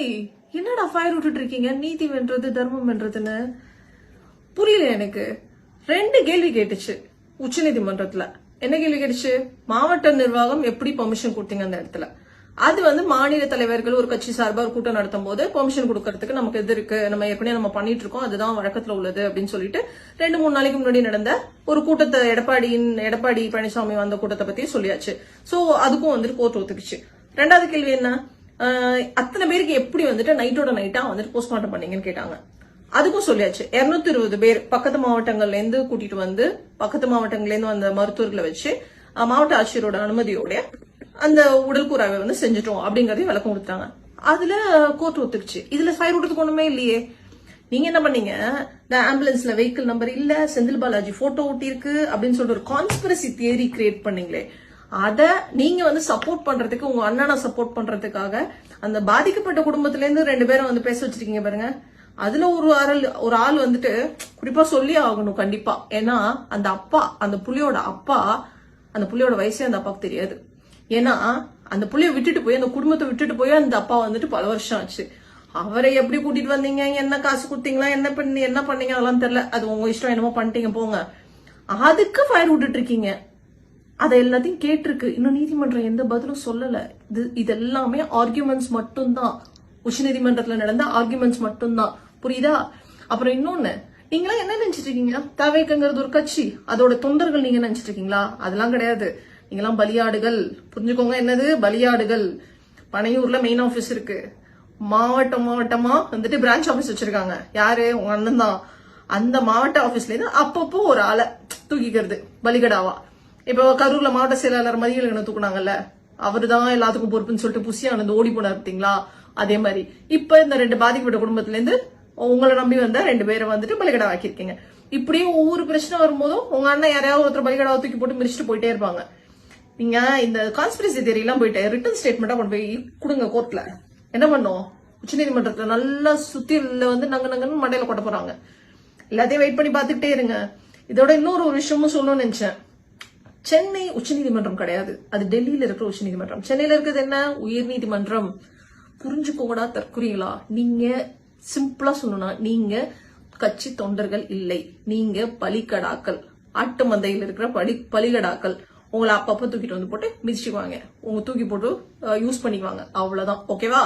ஏய் என்னடா ஃபயர் விட்டுட்டு இருக்கீங்க நீதி வென்றது தர்மம் வென்றதுன்னு? புரியல எனக்கு. ரெண்டு கேள்வி கேட்டுச்சு உச்சநீதிமன்றத்துல. என்ன கேள்வி கேட்டுச்சு? மாவட்ட நிர்வாகம் எப்படி பெர்மிஷன் கொடுத்தீங்க அந்த இடத்துல? அது வந்து மாநில தலைவர்கள் ஒரு கட்சி சார்பாக ஒரு கூட்டம் நடத்தும் போது பெர்மிஷன் கொடுக்கறதுக்கு நமக்கு எது இருக்கு? நம்ம ஏற்கனவே நம்ம பண்ணிட்டு இருக்கோம் அதுதான் வழக்கத்துல உள்ளது அப்படின்னு சொல்லிட்டு ரெண்டு மூணு நாளைக்கு முன்னாடி நடந்த ஒரு கூட்டத்தை எடப்பாடியின் எடப்பாடி பழனிசாமி வந்த கூட்டத்தை பத்தி சொல்லியாச்சு. சோ அதுக்கும் வந்துட்டு கோர்ட் ஒத்துக்குச்சு. ரெண்டாவது கேள்வி என்ன? அத்தனை பேருக்கு எப்படி வந்துட்டு நைட்டோட நைட்டா வந்துட்டு போஸ்ட்மார்ட்டம் பண்ணீங்கன்னு கேட்டாங்க. அதுக்கும் சொல்லியாச்சு. 220 இருபது பேர் பக்கத்து மாவட்டங்கள்ல இருந்து கூட்டிட்டு வந்து பக்கத்து மாவட்டங்கள்ல இருந்து வந்த மருத்துவர்களை வச்சு மாவட்ட ஆட்சியரோட அனுமதியோட அந்த உடல் கூறாவை வந்து செஞ்சுட்டோம் அப்படிங்கறதையும் விளக்கம் கொடுத்தாங்க. அதுல கோர்ட் ஒத்துக்குச்சு. இதுல ஃபயர் விடுறதுக்கு ஒண்ணுமே இல்லையே. நீங்க என்ன பண்ணீங்க? இந்த ஆம்புலன்ஸ்ல வெஹிக்கிள் நம்பர் இல்ல செந்தில் பாலாஜி போட்டோ ஒட்டியிருக்கு அப்படின்னு சொல்லிட்டு ஒரு கான்ஸ்பிரசி தியரி கிரியேட் பண்ணீங்களே. அதை நீங்க வந்து சப்போர்ட் பண்றதுக்கு உங்க அண்ணனை சப்போர்ட் பண்றதுக்காக அந்த பாதிக்கப்பட்ட குடும்பத்துல இருந்து ரெண்டு பேரும் வந்து பேச வச்சிருக்கீங்க பாருங்க. அதுல ஒரு ஆள் ஒரு ஆள் வந்துட்டு குறிப்பா சொல்லி ஆகணும் கண்டிப்பா. ஏன்னா அந்த அப்பா அந்த புள்ளியோட அப்பா அந்த புள்ளியோட வயசே அந்த அப்பாவுக்கு தெரியாது. ஏன்னா அந்த புள்ளிய விட்டுட்டு போய் அந்த குடும்பத்தை விட்டுட்டு போய் அந்த அப்பா வந்துட்டு பல வருஷம் ஆச்சு. அவரை எப்படி கூட்டிட்டு வந்தீங்க? என்ன காசு கொடுத்தீங்களா? என்ன பண்ணி என்ன பண்ணீங்க? அதெல்லாம் தெரியல. அது உங்க இஷ்டம் என்னமோ பண்ணிட்டீங்க போங்க. அதுக்கு ஃபயர் விட்டுட்டு இருக்கீங்க. அதை எல்லாத்தையும் கேட்டிருக்கு. இன்னும் நீதிமன்றம் எந்த பதிலும் சொல்லல. இது இது எல்லாமே ஆர்குமெண்ட்ஸ் மட்டும்தான். உச்சநீதிமன்றத்தில் நடந்த ஆர்கியூமெண்ட்ஸ் மட்டும்தான். புரியுதா? அப்புறம் இன்னொன்னு நீங்களாம் என்ன நினைச்சிட்டு இருக்கீங்க தவேக்கங்கிறது ஒரு கட்சி. அதோட தொண்டர்கள் நீங்க நினைச்சிட்டு இருக்கீங்களா அதெல்லாம் கிடையாது. நீங்களாம் பலியாடுகள். புரிஞ்சுக்கோங்க என்னது? பலியாடுகள். பனையூர்ல மெயின் ஆபீஸ் இருக்கு. மாவட்டம் மாவட்டமா வந்துட்டு பிரான்ச் ஆபீஸ் வச்சிருக்காங்க. யாரு? உங்க அண்ணன் தான் அந்த மாவட்ட ஆபீஸ்ல இருந்து அப்பப்போ ஒரு ஆளை தூக்கிக்கிறது. பலிகடாவா? இப்போ கரூர்ல மாவட்ட செயலாளர் மதியழகனை தூக்குனாங்கல்ல அவருதான் எல்லாத்துக்கும் பொறுப்புன்னு சொல்லிட்டு புசியானது ஓடி போனார் பார்த்தீங்களா அதே மாதிரி. இப்ப இந்த ரெண்டு பாதிக்கப்பட்ட குடும்பத்துல இருந்து உங்களை நம்பி வந்த ரெண்டு பேரை வந்துட்டு பலிகடா ஆக்கியிருக்கீங்க இப்படியும் ஒவ்வொரு பிரச்சனை வரும்போதும் உங்க அண்ணன் யாரையாவது ஒருத்தர் பலிகடா தூக்கி போட்டு மிரிச்சிட்டு போயிட்டே இருப்பாங்க. நீங்க இந்த கான்ஸ்பிரசி தேரி எல்லாம் போயிட்டு ரிட்டன் ஸ்டேட்மெண்டா கொண்டு போய் கொடுங்க கோர்ட்ல என்ன பண்ணோம்? உச்சநீதிமன்றத்துல நல்லா சுத்தில வந்து நங்க நங்கன்னு மண்டையில கொட்ட போறாங்க. எல்லாத்தையும் வெயிட் பண்ணி பார்த்துக்கிட்டே இருங்க. இதோட இன்னொரு ஒரு விஷயமும் சொல்லணும்னு நினைச்சேன். சென்னை உச்சநீதிமன்றம் கிடையாது. அது டெல்லியில இருக்கிற உச்சநீதிமன்றம். சென்னையில இருக்கிறது என்ன? உயர்நீதிமன்றம். புரிஞ்சுக்கோங்கடா தற்குறீங்களா நீங்க சிம்பிளா சொல்லணும்னா நீங்க கட்சி தொண்டர்கள் இல்லை. நீங்க பலிக்கடாக்கள் ஆட்டு மந்தையில் இருக்கிற பலி பலிகடாக்கள் உங்களை அப்பப்ப தூக்கிட்டு வந்து போட்டு மிதிச்சுக்குவாங்க. உங்க தூக்கி போட்டு யூஸ் பண்ணிக்குவாங்க. அவ்வளவுதான். ஓகேவா